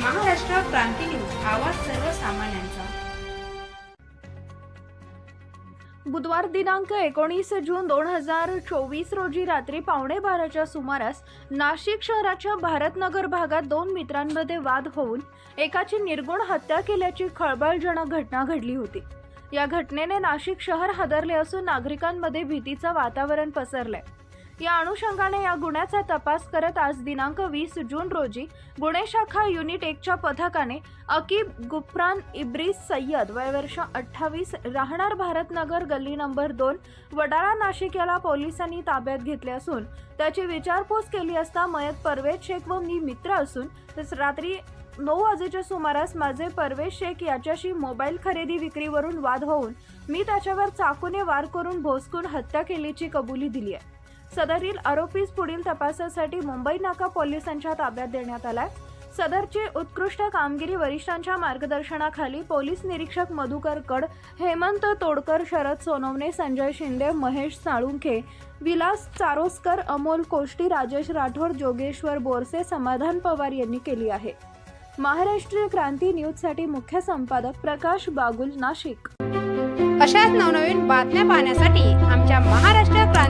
क्रांती news आवाज सर्वसामान्यांचा. बुधवार दिनांक एकोणीस जून दोन हजार चोवीस रोजी रात्री पावणे बाराच्या सुमारास नाशिक शहराच्या भारतनगर भागात दोन मित्रांमध्ये वाद होऊन एकाची निर्गुण हत्या केल्याची खळबळजनक घटना घडली होती. या घटनेने नाशिक शहर हादरले असून नागरिकांमध्ये भीतीचं वातावरण पसरलंय. या अनुषंगाने या गुन्ह्याचा तपास करत आज दिनांक वीस जून रोजी गुन्हे शाखा युनिट एकच्या पथकाने अकीब गुफरान इब्रिस सय्यद वयवर्ष अठ्ठावीस राहणार भारतनगर गल्ली नंबर दोन वडाळा नाशिक याला पोलिसांनी ताब्यात घेतले असून त्याची विचारपूस केली असता मयत परवेज शेख व मी मित्र असून रात्री नऊ वाजेच्या सुमारास माझे परवेज शेख याच्याशी मोबाईल खरेदी विक्रीवरून वाद होऊन मी त्याच्यावर चाकूने वार करून भोसकून हत्या केल्याची कबुली दिली आहे. सदरील आरोपीस पुढील तपासासाठी मुंबई नाका पोलिसांच्या ताब्यात देण्यात आलाय. सदरची उत्कृष्ट कामगिरी वरिष्ठांच्या मार्गदर्शनाखाली पोलीस निरीक्षक मधुकर कड हेमंत तोडकर शरद सोनवणे संजय शिंदे महेश साळुंखे विलास चारोस्कर अमोल कोष्टी राजेश राठोड जोगेश्वर बोरसे समाधान पवार यांनी केली आहे. महाराष्ट्रीय क्रांती न्यूजसाठी मुख्य संपादक प्रकाश बागुल नाशिक. अशाच नवनवीन बातम्या पाहण्यासाठी आमच्या महाराष्ट्र क्रांती